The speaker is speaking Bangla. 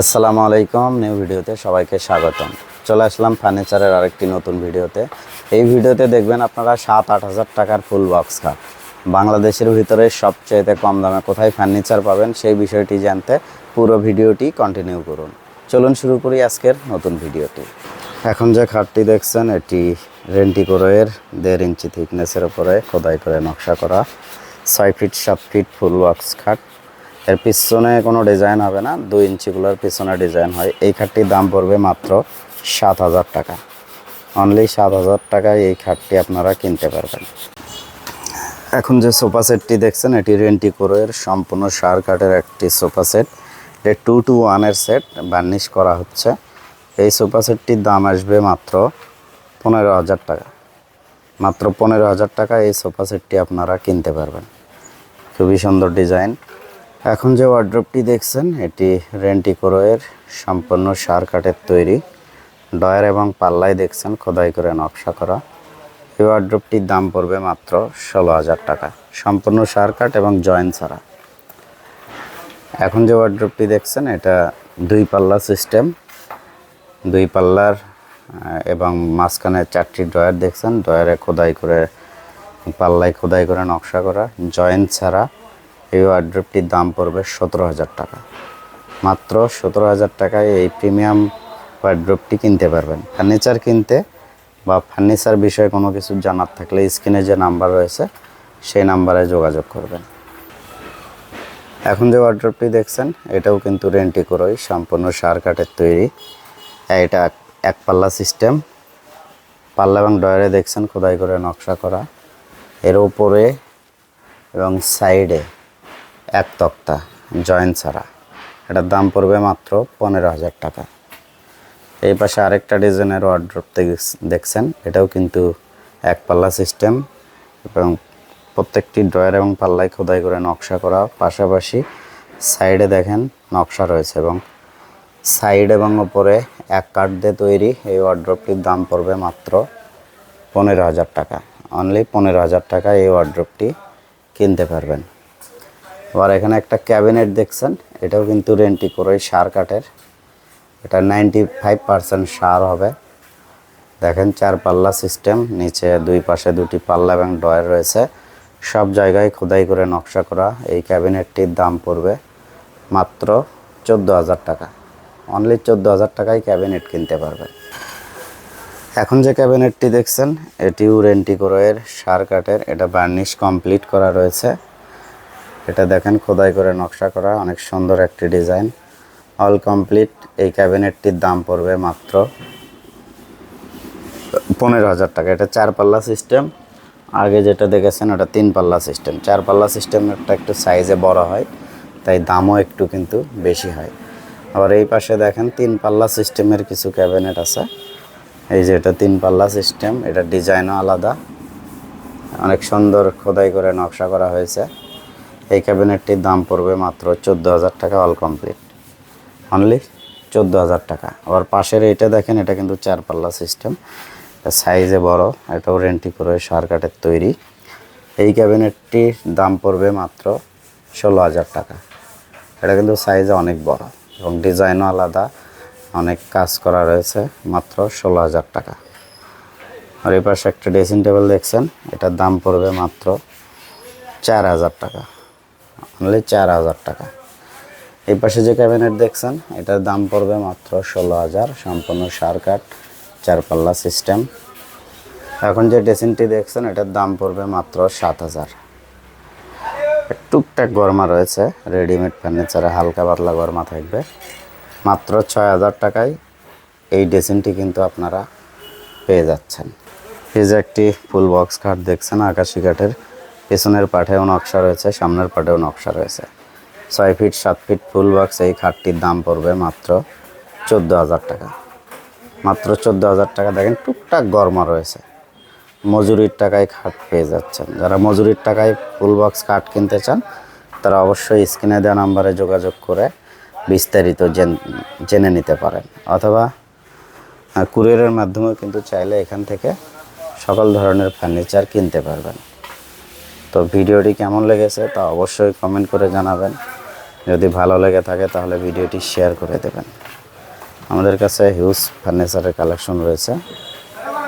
আসসালামু আলাইকুম, নিউ ভিডিওতে সবাইকে স্বাগতম। চলে আসলাম ফার্নিচারের আরেকটি নতুন ভিডিওতে। এই ভিডিওতে দেখবেন আপনারা সাত আট হাজার টাকার ফুল বক্স খাট বাংলাদেশের ভিতরে সবচেয়ে কম দামে কোথায় ফার্নিচার পাবেন সেই বিষয়টি জানতে পুরো ভিডিওটি কন্টিনিউ করুন। চলুন শুরু করি আজকের নতুন ভিডিওটি। এখন যে খাটটি দেখছেন, এটি রেন্টিকোরোয়ের দেড় ইঞ্চি থিকনেসের উপরে খোদাই করে নকশা করা, ছয় ফিট, সাত ফিট ফুল বক্স খাট। এর পিছনে কোনো ডিজাইন হবে না, দুই ইঞ্চিগুলোর পিছনে ডিজাইন হয়। এই খাটটির দাম পড়বে মাত্র সাত হাজার টাকা। অনলি সাত হাজার টাকায় এই খাটটি আপনারা কিনতে পারবেন। এখন যে সোফা সেটটি দেখছেন, এটি রেন্টি কোরের সম্পূর্ণ সার কাঠের একটি সোফা সেট। এটি টু টু ওয়ানের সেট বার্নিশ করা হচ্ছে। এই সোফা সেটটির দাম আসবে মাত্র পনেরো হাজার টাকা। মাত্র পনেরো হাজার টাকা এই সোফা সেটটি আপনারা কিনতে পারবেন। খুবই সুন্দর ডিজাইন এখন যে ওয়ার্ড্রপটি দেখছেন, এটি রেন্টিকোরোয়ের সম্পূর্ণ সার কাঠের তৈরি। ডয়ার এবং পাল্লায় দেখছেন, খোদাই করে নকশা করা। এই ওয়ার্ড্রপটির দাম পড়বে মাত্র ষোলো হাজার টাকা। সম্পূর্ণ সার কাঠ এবং জয়েন্ট ছাড়া। এখন যে ওয়ার্ড্রপটি দেখছেন, এটা দুই পাল্লা সিস্টেম দুই পাল্লার এবং মাঝখানে চারটি ডয়ার দেখছেন। ডয়ারে খোদাই করে, পাল্লায় খোদাই করে নকশা করা। জয়েন্ট ছাড়া এই ওয়ার্ড্রপটির দাম পড়বে সতেরো হাজার টাকা। মাত্র সতেরো হাজার টাকায় এই প্রিমিয়াম ওয়ার্ড্রপটি কিনতে পারবেন। ফার্নিচার কিনতে বা ফার্নিচার বিষয়ে কোনো কিছু জানার থাকলে স্ক্রিনে যে নাম্বার রয়েছে, সেই নাম্বারে যোগাযোগ করবেন। এখন যে ওয়ার্ড্রপটি দেখছেন, এটাও কিন্তু রেন্টি করোই সম্পূর্ণ সার কাঠের তৈরি। এটা এক পাল্লা সিস্টেম পাল্লা এবং ডয়ারে দেখছেন, খোদাই করে নকশা করা। এর উপরে এবং সাইডে এক তক্তা জয়েন্ট ছাড়া। এটার দাম পড়বে মাত্র পনেরো হাজার টাকা। এই পাশে আরেকটা ডিজাইনের ওয়ার্ড্রপ দেখছেন, এটাও কিন্তু এক পাল্লা সিস্টেম এবং প্রত্যেকটি ড্রয়ার এবং পাল্লায় খোদাই করে নকশা করা। পাশাপাশি সাইডে দেখেন নকশা রয়েছে এবং সাইড এবং ওপরে এক কাঠ দিয়ে তৈরি এই ওয়ার্ড্রপটির দাম পড়বে মাত্র পনেরো হাজার টাকা। অনলি পনেরো হাজার টাকা এই ওয়ার্ড্রপটি কিনতে পারবেন। আবার এখানে একটা ক্যাবিনেট দেখছেন, এটাও কিন্তু রেন্টি করে সার কাঠের এটা নাইনটি ফাইভ পার্সেন্ট সার হবে। দেখেন চার পাল্লা সিস্টেম নিচে দুই পাশে দুটি পাল্লা এবং ডয়ার রয়েছে। সব জায়গায় খোদাই করে নকশা করা, এই ক্যাবিনেটটির দাম পড়বে মাত্র চোদ্দ হাজার টাকা। অনলি চোদ্দ হাজার টাকায় ক্যাবিনেট কিনতে পারবেন। এখন যে ক্যাবিনেটটি দেখছেন, এটিও রেন্টিকোরোয়ের সার কাঠের এটা বার্নিশ কমপ্লিট করা রয়েছে। এটা দেখেন, খোদাই করে নকশা করা, অনেক সুন্দর একটি ডিজাইন। অল কমপ্লিট এই ক্যাবিনেটটির দাম পড়বে মাত্র পনেরো হাজার টাকা। এটা চার পাল্লা সিস্টেম আগে যেটা দেখেছেন, ওটা তিন পাল্লা সিস্টেম চার পাল্লা সিস্টেমটা একটু সাইজে বড় হয়, তাই দামও একটু কিন্তু বেশি হয়। আবার এই পাশে দেখেন, তিন পাল্লা সিস্টেমের কিছু ক্যাবিনেট আছে। এই যে এটা তিন পাল্লা সিস্টেম এটা ডিজাইনও আলাদা। অনেক সুন্দর, খোদাই করে নকশা করা হয়েছে। এই ক্যাবিনেটটির দাম পড়বে মাত্র চোদ্দ হাজার টাকা অল কমপ্লিট অনলি চোদ্দ হাজার টাকা। আবার পাশের এইটা দেখেন, এটা কিন্তু চার পাল্লা সিস্টেম সাইজে বড়, এটাও রেন্টি করে সার কাঠের তৈরি। এই ক্যাবিনেটটির দাম পড়বে মাত্র ষোলো হাজার টাকা। এটা কিন্তু সাইজে অনেক বড় এবং ডিজাইনও আলাদা। অনেক কাজ করা রয়েছে, মাত্র ষোলো হাজার টাকা। আর এই পাশে একটা ড্রেসিং টেবিল দেখছেন, এটার দাম পড়বে মাত্র চার হাজার টাকা। অনলি চার হাজার টাকা। এই পাশে যে ক্যাবিনেট দেখছেন, এটার দাম পড়বে মাত্র ষোলো হাজার, সম্পূর্ণ সার কাঠ, চারপাল্লা সিস্টেম। এখন যে ড্রেসিংটি দেখছেন, এটার দাম পড়বে মাত্র সাত হাজার। টুকটাক গরমা রয়েছে, রেডিমেড ফার্নিচারে হালকা পাতলা গরমা থাকবে। মাত্র ছয় হাজার টাকায় এই ড্রেসিংটি কিন্তু আপনারা পেয়ে যাচ্ছেন। এই যে একটি ফুল বক্স কাঠ দেখছেন, আকাশি কাঠের। পেছনের পাঠেও নকশা রয়েছে, সামনের পাঠেও নকশা রয়েছে। ছয় ফিট, সাত ফিট ফুল বক্স এই খাটটির দাম পড়বে মাত্র চোদ্দ হাজার টাকা। মাত্র চোদ্দ হাজার টাকা, দেখেন টুকটাক গরমা রয়েছে। মজুরির টাকায় খাট পেয়ে যাচ্ছেন। যারা মজুরির টাকায় ফুল বক্স খাট কিনতে চান, তারা অবশ্যই স্ক্রিনে দেওয়া নাম্বারে যোগাযোগ করে বিস্তারিত জেন- নিতে পারেন। অথবা কুরিয়ারের মাধ্যমেও কিন্তু চাইলে এখান থেকে সকল ধরনের ফার্নিচার কিনতে পারবেন। তো ভিডিওটি কেমন লেগেছে তা অবশ্যই কমেন্ট করে জানাবেন। যদি ভালো লেগে থাকে তাহলে ভিডিওটি শেয়ার করে দেবেন। আমাদের কাছে হিউজ ফার্নিচারের কালেকশন রয়েছে।